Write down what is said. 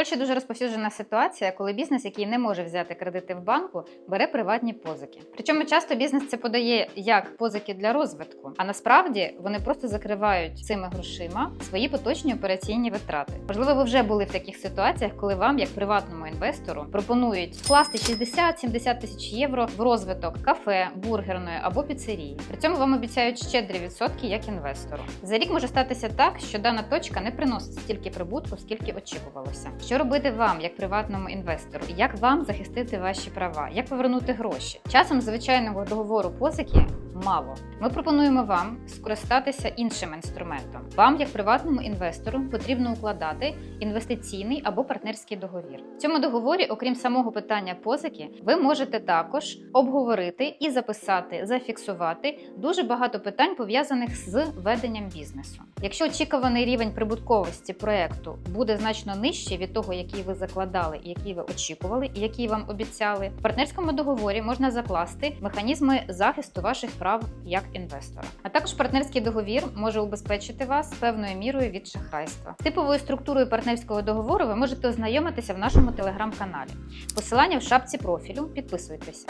Польщі дуже розповсюджена ситуація, коли бізнес, який не може взяти кредити в банку, бере приватні позики. Причому часто бізнес це подає як позики для розвитку, а насправді вони просто закривають цими грошима свої поточні операційні витрати. Можливо, ви вже були в таких ситуаціях, коли вам, як приватному інвестору, пропонують вкласти 60-70 тисяч євро в розвиток кафе, бургерної або піцерії. При цьому вам обіцяють щедрі відсотки як інвестору. За рік може статися так, що дана точка не приносить стільки прибутку, скільки очікувалося. Що робити вам, як приватному інвестору? Як вам захистити ваші права? Як повернути гроші? Часом звичайного договору позики мало. Ми пропонуємо вам скористатися іншим інструментом. Вам, як приватному інвестору, потрібно укладати інвестиційний або партнерський договір. В цьому договорі, окрім самого питання позики, ви можете також обговорити і записати, зафіксувати дуже багато питань пов'язаних з веденням бізнесу. Якщо очікуваний рівень прибутковості проекту буде значно нижчий від того, який ви закладали, який ви очікували, і який вам обіцяли, в партнерському договорі можна закласти механізми захисту ваших прав як інвестора. А також партнерський договір може убезпечити вас певною мірою від шахрайства. Типовою структурою партнерського договору ви можете ознайомитися в нашому телеграм-каналі. Посилання в шапці профілю. Підписуйтесь.